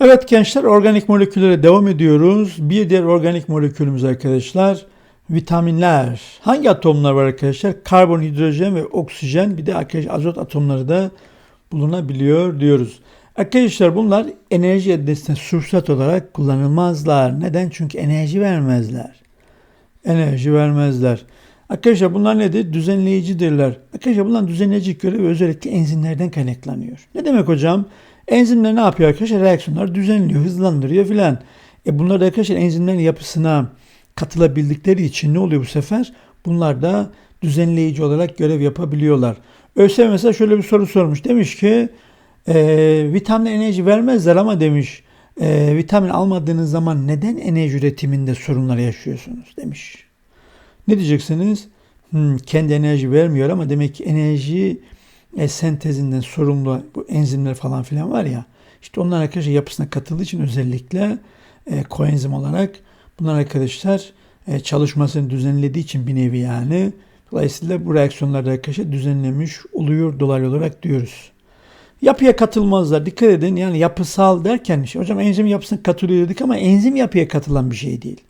Evet gençler organik moleküllere devam ediyoruz. Bir diğer organik molekülümüz arkadaşlar vitaminler. Hangi atomlar var arkadaşlar? Karbon, hidrojen ve oksijen bir de arkadaşlar azot atomları da bulunabiliyor diyoruz. Arkadaşlar bunlar enerji eldesine sursat olarak kullanılmazlar. Neden? Çünkü enerji vermezler. Enerji vermezler. Arkadaşlar bunlar nedir? Düzenleyicidirler. Arkadaşlar bunlar düzenleyici görevi özellikle enzimlerden kaynaklanıyor. Ne demek hocam? Enzimler ne yapıyor arkadaşlar? Reaksiyonlar düzenliyor, hızlandırıyor filan. E bunlar da arkadaşlar enzimlerin yapısına katılabildikleri için ne oluyor bu sefer? Bunlar da düzenleyici olarak görev yapabiliyorlar. ÖSYM mesela şöyle bir soru sormuş. Demiş ki e, vitamin enerji vermezler ama demiş e, vitamin almadığınız zaman neden enerji üretiminde sorunlar yaşıyorsunuz demiş. Ne diyeceksiniz? Hmm, kendi enerji vermiyor ama demek ki enerji e, sentezinden sorumlu bu enzimler falan filan var ya işte onlar arkadaşlar yapısına katıldığı için özellikle e, koenzim olarak bunlar arkadaşlar e, çalışmasını düzenlediği için bir nevi yani dolayısıyla bu reaksiyonlarda arkadaşlar düzenlemiş oluyor dolaylı olarak diyoruz. Yapıya katılmazlar. Dikkat edin yani yapısal derken işte, hocam enzim yapısına katılıyor dedik ama enzim yapıya katılan bir şey değil.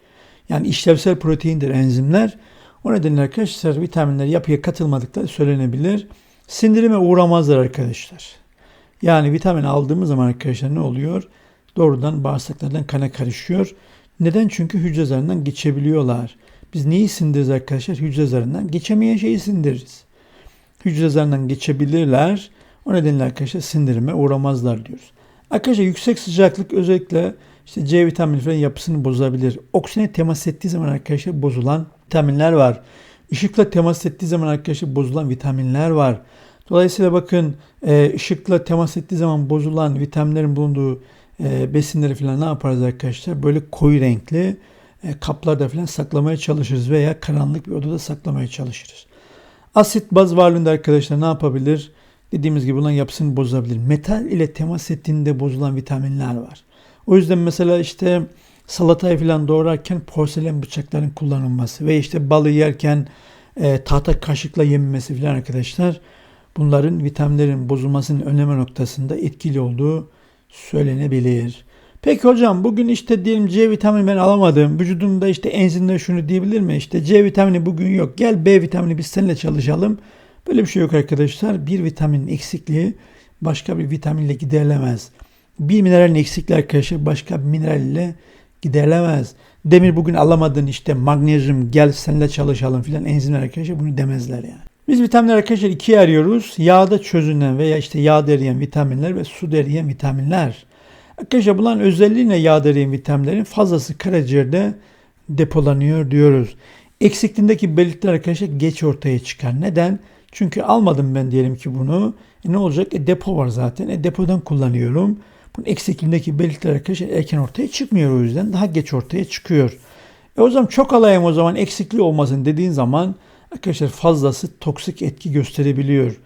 Yani işlevsel proteindir enzimler. O nedenle arkadaşlar vitaminler yapıya katılmadıkları söylenebilir. Sindirime uğramazlar arkadaşlar. Yani vitamin aldığımız zaman arkadaşlar ne oluyor? Doğrudan bağırsaklardan kana karışıyor. Neden? Çünkü hücre zarından geçebiliyorlar. Biz neyi sindiririz arkadaşlar? Hücre zarından geçemeyen şeyi sindiririz. Hücre zarından geçebilirler. O nedenle arkadaşlar sindirime uğramazlar diyoruz. Arkadaşlar yüksek sıcaklık özellikle işte C vitamini falan yapısını bozabilir. Oksijene temas ettiği zaman arkadaşlar bozulan vitaminler var. Işıkla temas ettiği zaman arkadaşlar bozulan vitaminler var. Dolayısıyla bakın e, ışıkla temas ettiği zaman bozulan vitaminlerin bulunduğu e, besinleri falan ne yaparız arkadaşlar? Böyle koyu renkli e, kaplarda falan saklamaya çalışırız veya karanlık bir odada saklamaya çalışırız. Asit baz varlığında arkadaşlar ne yapabilir? Dediğimiz gibi bunların yapısını bozabilir. Metal ile temas ettiğinde bozulan vitaminler var. O yüzden mesela işte salatayı falan doğrarken porselen bıçakların kullanılması ve işte balı yerken e, tahta kaşıkla yenmesi falan arkadaşlar bunların vitaminlerin bozulmasının önleme noktasında etkili olduğu söylenebilir. Peki hocam bugün işte diyelim C vitamini ben alamadım. Vücudumda işte enzimler şunu diyebilir mi? İşte C vitamini bugün yok. Gel B vitamini biz seninle çalışalım. Böyle bir şey yok arkadaşlar. Bir vitaminin eksikliği başka bir vitaminle giderilemez. Bir mineralin eksikliği arkadaşlar başka bir mineral ile giderilemez. Demir bugün alamadın işte magnezyum gel seninle çalışalım filan enzimler arkadaşlar bunu demezler yani. Biz vitaminler arkadaşlar ikiye ayırıyoruz. Yağda çözünen veya işte yağ eriyen vitaminler ve su eriyen vitaminler. Arkadaşlar bunların özelliği ne yağ eriyen vitaminlerin fazlası karaciğerde depolanıyor diyoruz. Eksikliğindeki belirtiler arkadaşlar geç ortaya çıkar. Neden? Çünkü almadım ben diyelim ki bunu. E ne olacak? E depo var zaten. E depodan kullanıyorum. Bunun eksikliğindeki belirtiler arkadaşlar erken ortaya çıkmıyor o yüzden. Daha geç ortaya çıkıyor. E o zaman çok alayım o zaman eksikliği olmasın dediğin zaman arkadaşlar fazlası toksik etki gösterebiliyor.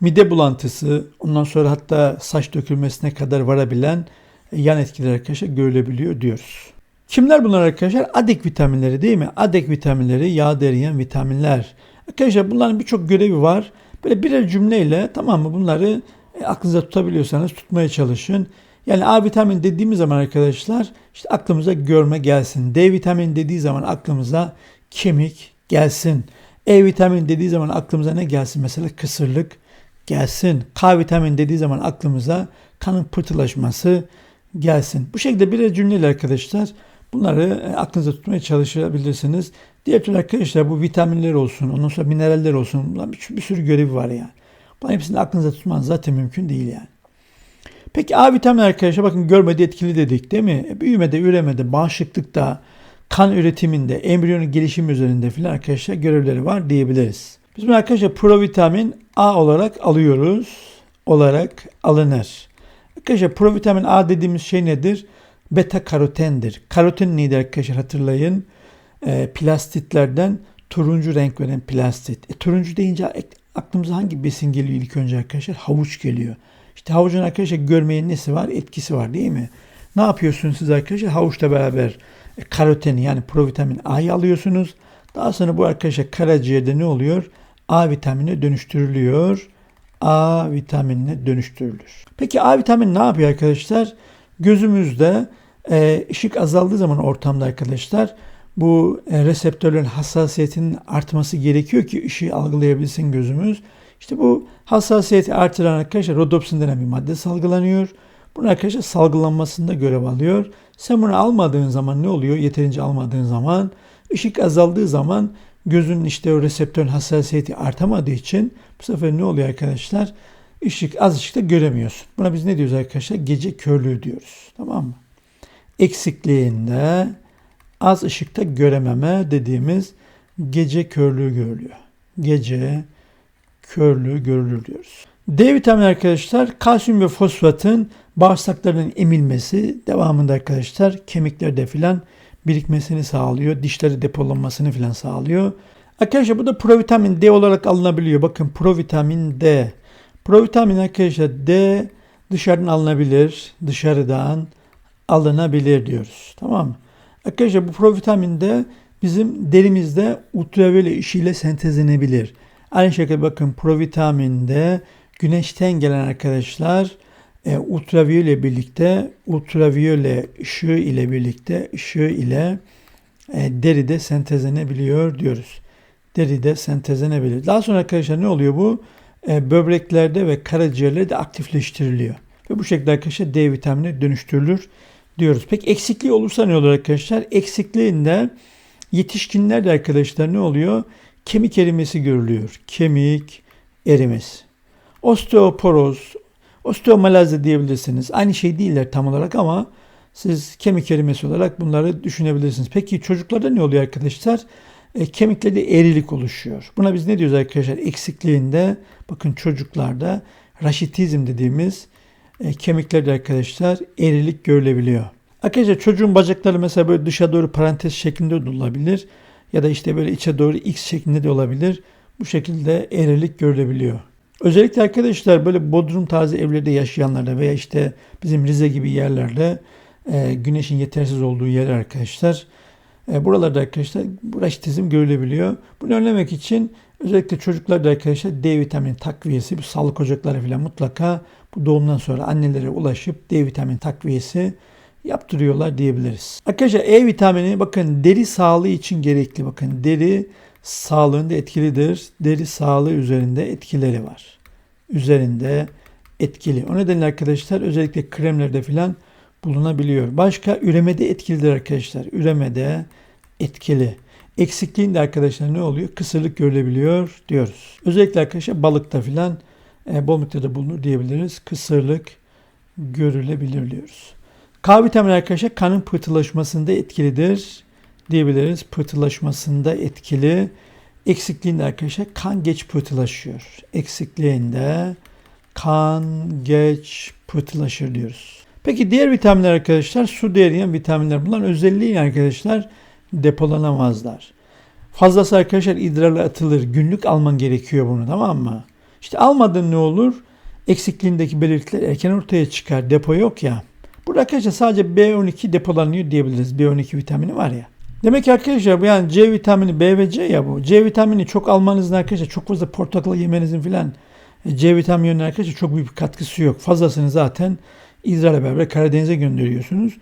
Mide bulantısı, ondan sonra hatta saç dökülmesine kadar varabilen yan etkiler arkadaşlar görülebiliyor diyoruz. Kimler bunlar arkadaşlar? Adek vitaminleri değil mi? Adek vitaminleri yağ deriyen vitaminler. Arkadaşlar bunların birçok görevi var. Böyle birer cümleyle tamam mı bunları e, aklınıza tutabiliyorsanız tutmaya çalışın. Yani A vitamini dediğimiz zaman arkadaşlar işte aklımıza görme gelsin. D vitamini dediği zaman aklımıza kemik gelsin. E vitamini dediği zaman aklımıza ne gelsin? Mesela kısırlık gelsin. K vitamini dediği zaman aklımıza kanın pıhtılaşması gelsin. Bu şekilde birer cümleyle arkadaşlar bunları e, aklınıza tutmaya çalışabilirsiniz. Diğer türlü arkadaşlar bu vitaminler olsun, ondan sonra mineraller olsun. Bir, bir sürü görevi var yani. Bunların hepsini aklınıza tutmanız zaten mümkün değil yani. Peki A vitamini arkadaşlar bakın görmede etkili dedik değil mi? E, büyümede, üremede, bağışıklıkta, kan üretiminde, embriyonun gelişimi üzerinde filan arkadaşlar görevleri var diyebiliriz. Biz bunu arkadaşlar provitamin A olarak alıyoruz. Olarak alınır. Arkadaşlar provitamin A dediğimiz şey nedir? Beta karotendir. Karoten neydi arkadaşlar hatırlayın. E, plastitlerden turuncu renk veren plastit. E, turuncu deyince aklımıza hangi besin geliyor ilk önce arkadaşlar? Havuç geliyor. Havucun arkadaşlar görmeyen nesi var? Etkisi var değil mi? Ne yapıyorsunuz siz arkadaşlar? Havuçla beraber karoteni yani provitamin A'yı alıyorsunuz. Daha sonra bu arkadaşlar karaciğerde ne oluyor? A vitamine dönüştürülüyor. A vitaminine dönüştürülür. Peki A vitamini ne yapıyor arkadaşlar? Gözümüzde e, ışık azaldığı zaman ortamda arkadaşlar bu e, reseptörlerin hassasiyetinin artması gerekiyor ki ışığı algılayabilsin gözümüz. İşte bu hassasiyeti artıran arkadaşlar rodopsin denen bir madde salgılanıyor. Bunun arkadaşlar salgılanmasında görev alıyor. Sen bunu almadığın zaman ne oluyor? Yeterince almadığın zaman ışık azaldığı zaman gözün işte o reseptörün hassasiyeti artamadığı için bu sefer ne oluyor arkadaşlar? Işık az ışıkta göremiyorsun. Buna biz ne diyoruz arkadaşlar? Gece körlüğü diyoruz. Tamam mı? Eksikliğinde az ışıkta görememe dediğimiz gece körlüğü görülüyor. Gece körlüğü görülür diyoruz. D vitamini arkadaşlar kalsiyum ve fosfatın bağırsaklarının emilmesi devamında arkadaşlar kemiklerde filan birikmesini sağlıyor. Dişleri depolanmasını filan sağlıyor. Arkadaşlar bu da provitamin D olarak alınabiliyor. Bakın provitamin D. Provitamin arkadaşlar D dışarıdan alınabilir. Dışarıdan alınabilir diyoruz. Tamam mı? Arkadaşlar bu provitamin de bizim derimizde ultraviyole ışığıyla sentezlenebilir. Aynı şekilde bakın provitaminde güneşten gelen arkadaşlar e, ultraviyole birlikte ultraviyole ışığı ile birlikte ışığı ile e, deride sentezlenebiliyor diyoruz. Deride sentezlenebilir. Daha sonra arkadaşlar ne oluyor bu? E, böbreklerde ve karaciğerlerde aktifleştiriliyor. Ve bu şekilde arkadaşlar D vitamini dönüştürülür diyoruz. Peki eksikliği olursa ne olur arkadaşlar? Eksikliğinde yetişkinlerde arkadaşlar ne oluyor? Kemik erimesi görülüyor. Kemik erimesi. Osteoporoz, osteomalazi diyebilirsiniz. Aynı şey değiller tam olarak ama siz kemik erimesi olarak bunları düşünebilirsiniz. Peki çocuklarda ne oluyor arkadaşlar? E, kemiklerde eğrilik oluşuyor. Buna biz ne diyoruz arkadaşlar? Eksikliğinde bakın çocuklarda raşitizm dediğimiz e, kemiklerde arkadaşlar eğrilik görülebiliyor. Arkadaşlar çocuğun bacakları mesela böyle dışa doğru parantez şeklinde de olabilir. Ya da işte böyle içe doğru x şeklinde de olabilir. Bu şekilde eğrilik görülebiliyor. Özellikle arkadaşlar böyle bodrum tarzı evlerde yaşayanlarda veya işte bizim Rize gibi yerlerde e, güneşin yetersiz olduğu yer arkadaşlar. E, buralarda arkadaşlar raşitizm görülebiliyor. Bunu önlemek için özellikle çocuklarda arkadaşlar D vitamini takviyesi, bu sağlık ocakları falan mutlaka bu doğumdan sonra annelere ulaşıp D vitamini takviyesi yaptırıyorlar diyebiliriz. Arkadaşlar E vitamini bakın deri sağlığı için gerekli. Bakın deri sağlığında etkilidir. Deri sağlığı üzerinde etkileri var. Üzerinde etkili. O nedenle arkadaşlar özellikle kremlerde filan bulunabiliyor. Başka üremede etkilidir arkadaşlar. Üremede etkili. Eksikliğinde arkadaşlar ne oluyor? Kısırlık görülebiliyor diyoruz. Özellikle arkadaşlar balıkta filan e, bol miktarda bulunur diyebiliriz. Kısırlık görülebilir diyoruz. K vitamini arkadaşlar kanın pıhtılaşmasında etkilidir diyebiliriz. Pıhtılaşmasında etkili. Eksikliğinde arkadaşlar kan geç pıhtılaşıyor. Eksikliğinde kan geç pıhtılaşır diyoruz. Peki diğer vitaminler arkadaşlar su değeriyen vitaminler. Bunların özelliği arkadaşlar depolanamazlar. Fazlası arkadaşlar idrarla atılır. Günlük alman gerekiyor bunu tamam mı? İşte almadın ne olur? Eksikliğindeki belirtiler erken ortaya çıkar. Depo yok ya. Burada arkadaşlar sadece B12 depolanıyor diyebiliriz. B12 vitamini var ya. Demek ki arkadaşlar bu yani C vitamini B ve C ya bu. C vitamini çok almanızın arkadaşlar çok fazla portakal yemenizin filan e, C vitamini arkadaşlar çok büyük bir katkısı yok. Fazlasını zaten İzrail'e beraber Karadeniz'e gönderiyorsunuz.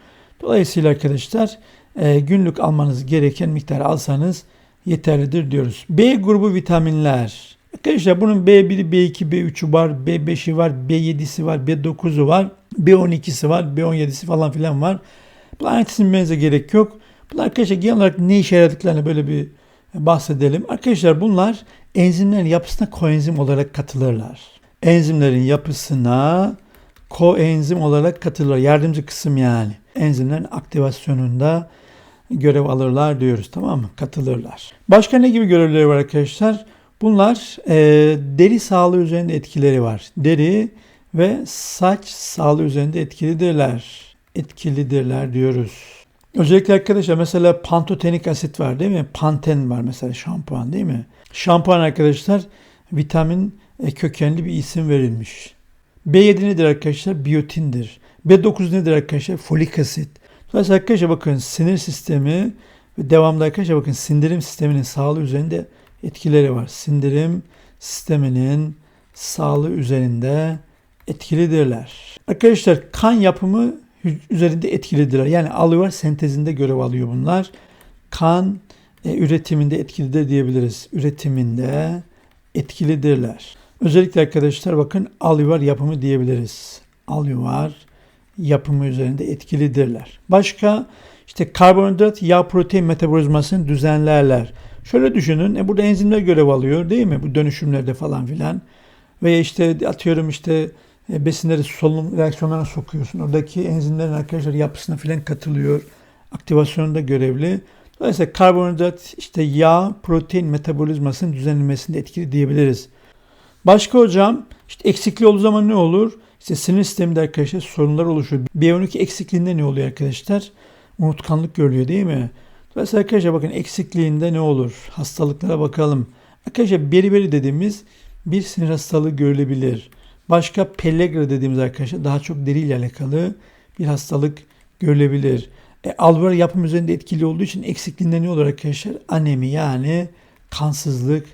Dolayısıyla arkadaşlar e, günlük almanız gereken miktarı alsanız yeterlidir diyoruz. B grubu vitaminler. Arkadaşlar bunun B1'i, B2, B3'ü var, B5'i var, B7'si var, B9'u var, B12'si var, B17'si falan filan var. Bunların anlatısını bilmenize gerek yok. Bunlar arkadaşlar genel olarak ne işe yaradıklarını böyle bir bahsedelim. Arkadaşlar bunlar enzimlerin yapısına koenzim olarak katılırlar. Enzimlerin yapısına koenzim olarak katılırlar. Yardımcı kısım yani. Enzimlerin aktivasyonunda görev alırlar diyoruz tamam mı? Katılırlar. Başka ne gibi görevleri var arkadaşlar? Bunlar e, deri sağlığı üzerinde etkileri var. Deri ve saç sağlığı üzerinde etkilidirler. Etkilidirler diyoruz. Özellikle arkadaşlar mesela pantotenik asit var değil mi? Panten var mesela şampuan değil mi? Şampuan arkadaşlar vitamin e, kökenli bir isim verilmiş. B7 nedir arkadaşlar? Biyotindir. B9 nedir arkadaşlar? Folik asit. Dolayısıyla arkadaşlar bakın sinir sistemi ve devamlı arkadaşlar bakın sindirim sisteminin sağlığı üzerinde etkileri var. Sindirim sisteminin sağlığı üzerinde etkilidirler. Arkadaşlar kan yapımı üzerinde etkilidirler. Yani alüvar sentezinde görev alıyor bunlar. Kan e, üretiminde etkilidir diyebiliriz. Üretiminde etkilidirler. Özellikle arkadaşlar bakın alüvar yapımı diyebiliriz. Alüvar yapımı üzerinde etkilidirler. Başka işte karbonhidrat yağ protein metabolizmasını düzenlerler. Şöyle düşünün. E burada enzimler görev alıyor değil mi? Bu dönüşümlerde falan filan. Ve işte atıyorum işte e, besinleri solunum reaksiyonlarına sokuyorsun. Oradaki enzimlerin arkadaşlar yapısına filan katılıyor. Aktivasyonunda görevli. Dolayısıyla karbonhidrat işte yağ, protein metabolizmasının düzenlenmesinde etkili diyebiliriz. Başka hocam işte eksikliği olduğu zaman ne olur? İşte sinir sisteminde arkadaşlar sorunlar oluşuyor. B12 eksikliğinde ne oluyor arkadaşlar? Unutkanlık görülüyor değil mi? Dolayısıyla arkadaşlar bakın eksikliğinde ne olur? Hastalıklara bakalım. Arkadaşlar beriberi dediğimiz bir sinir hastalığı görülebilir. Başka pellagra dediğimiz arkadaşlar daha çok deriyle alakalı bir hastalık görülebilir. E, alveolar yapım üzerinde etkili olduğu için eksikliğinde ne olur arkadaşlar? Anemi yani kansızlık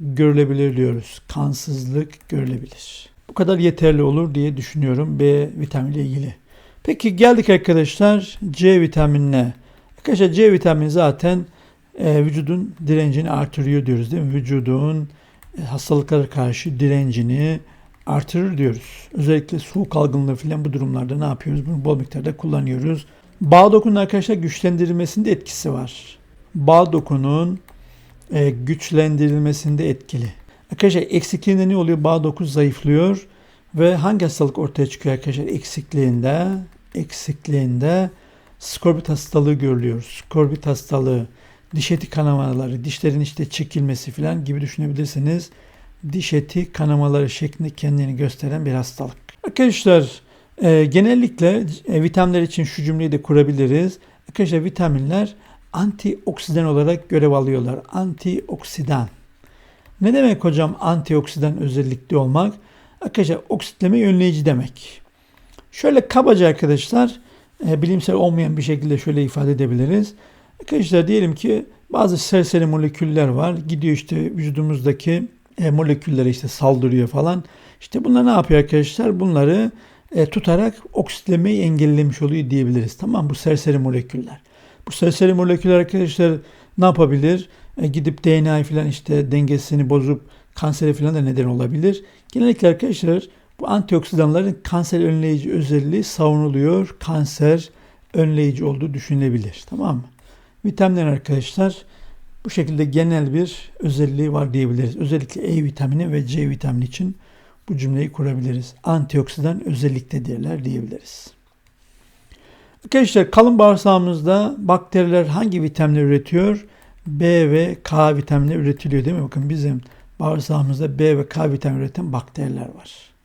görülebilir diyoruz. Kansızlık görülebilir. Bu kadar yeterli olur diye düşünüyorum B vitamini ile ilgili. Peki geldik arkadaşlar C vitaminine. Arkadaşlar C vitamini zaten e, vücudun direncini artırıyor diyoruz değil mi? Vücudun e, hastalıklara karşı direncini artırır diyoruz. Özellikle soğuk algınlığı falan bu durumlarda ne yapıyoruz? Bunu bol miktarda kullanıyoruz. Bağ dokunun arkadaşlar güçlendirilmesinde etkisi var. Bağ dokunun e, güçlendirilmesinde etkili. Arkadaşlar eksikliğinde ne oluyor? Bağ doku zayıflıyor ve hangi hastalık ortaya çıkıyor arkadaşlar? Eksikliğinde, eksikliğinde skorbut hastalığı görülüyor. Skorbut hastalığı, diş eti kanamaları, dişlerin işte çekilmesi falan gibi düşünebilirsiniz. Diş eti kanamaları şeklinde kendini gösteren bir hastalık. Arkadaşlar e, genellikle e, vitaminler için şu cümleyi de kurabiliriz. Arkadaşlar vitaminler antioksidan olarak görev alıyorlar. Antioksidan. Ne demek hocam antioksidan özellikli olmak? Arkadaşlar oksitleme önleyici demek. Şöyle kabaca arkadaşlar bilimsel olmayan bir şekilde şöyle ifade edebiliriz. Arkadaşlar diyelim ki bazı serseri moleküller var. Gidiyor işte vücudumuzdaki e, moleküllere işte saldırıyor falan. İşte bunlar ne yapıyor arkadaşlar? Bunları e, tutarak oksitlemeyi engellemiş oluyor diyebiliriz. Tamam bu serseri moleküller. Bu serseri moleküller arkadaşlar ne yapabilir? E, gidip DNA falan işte dengesini bozup kansere falan da neden olabilir. Genellikle arkadaşlar bu antioksidanların kanser önleyici özelliği savunuluyor. Kanser önleyici olduğu düşünülebilir. Tamam mı? Vitaminler arkadaşlar bu şekilde genel bir özelliği var diyebiliriz. Özellikle E vitamini ve C vitamini için bu cümleyi kurabiliriz. Antioksidan özelliktedirler diyebiliriz. Arkadaşlar kalın bağırsağımızda bakteriler hangi vitaminler üretiyor? B ve K vitaminleri üretiliyor değil mi? Bakın bizim bağırsağımızda B ve K vitamini üreten bakteriler var.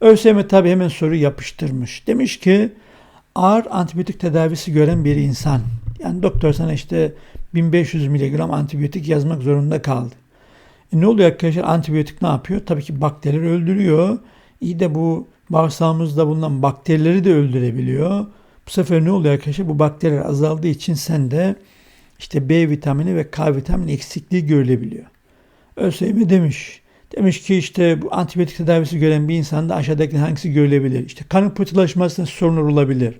ÖSYM tabi hemen soru yapıştırmış. Demiş ki ağır antibiyotik tedavisi gören bir insan. Yani doktor sana işte 1500 mg antibiyotik yazmak zorunda kaldı. E ne oluyor arkadaşlar? Antibiyotik ne yapıyor? Tabii ki bakterileri öldürüyor. İyi de bu bağırsağımızda bulunan bakterileri de öldürebiliyor. Bu sefer ne oluyor arkadaşlar? Bu bakteriler azaldığı için sende işte B vitamini ve K vitamini eksikliği görülebiliyor. ÖSYM demiş. Demiş ki işte bu antibiyotik tedavisi gören bir insanda aşağıdaki hangisi görülebilir? İşte kanın pıhtılaşmasında sorunlar olabilir.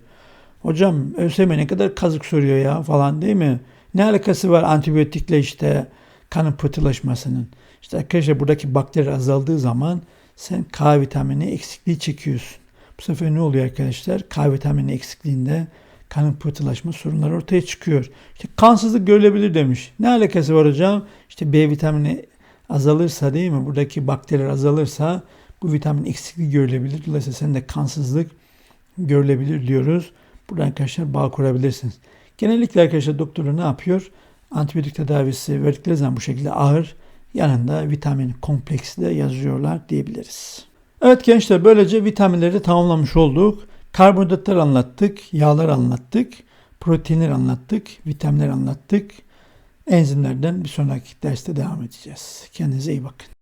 Hocam ÖSYM ne kadar kazık soruyor ya falan değil mi? Ne alakası var antibiyotikle işte kanın pıhtılaşmasının? İşte arkadaşlar buradaki bakteri azaldığı zaman sen K vitamini eksikliği çekiyorsun. Bu sefer ne oluyor arkadaşlar? K vitamini eksikliğinde kanın pıhtılaşma sorunları ortaya çıkıyor. İşte kansızlık görülebilir demiş. Ne alakası var hocam? İşte B vitamini azalırsa değil mi? Buradaki bakteriler azalırsa bu vitamin eksikliği görülebilir. Dolayısıyla sende kansızlık görülebilir diyoruz. Buradan arkadaşlar bağ kurabilirsiniz. Genellikle arkadaşlar doktoru ne yapıyor? Antibiyotik tedavisi verdikleri zaman bu şekilde ağır yanında vitamin kompleksi de yazıyorlar diyebiliriz. Evet gençler böylece vitaminleri tamamlamış olduk. Karbonhidratlar anlattık, yağlar anlattık, proteinler anlattık, vitaminler anlattık. Enzimlerden bir sonraki derste devam edeceğiz. Kendinize iyi bakın.